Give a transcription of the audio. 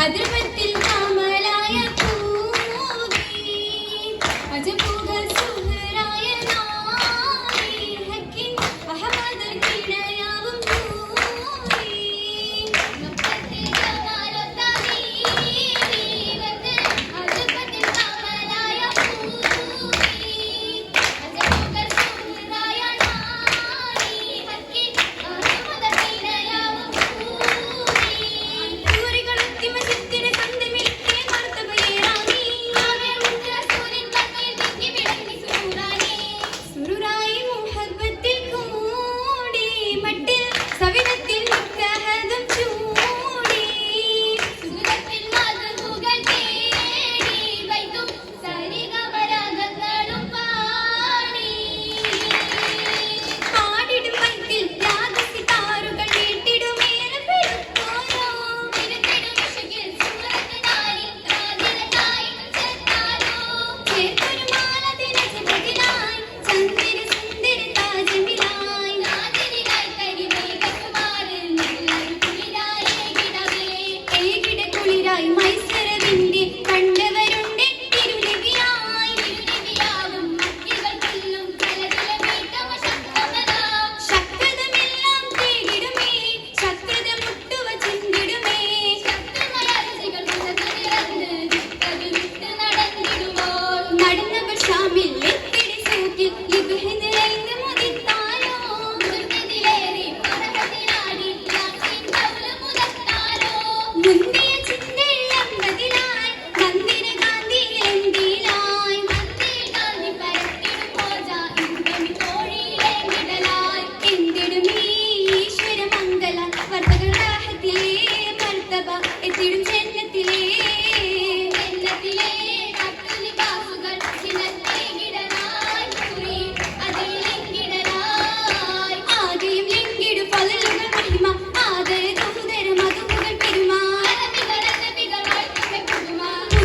അതിർവത്തിൽ കമലായ പൂവി അജപൂ my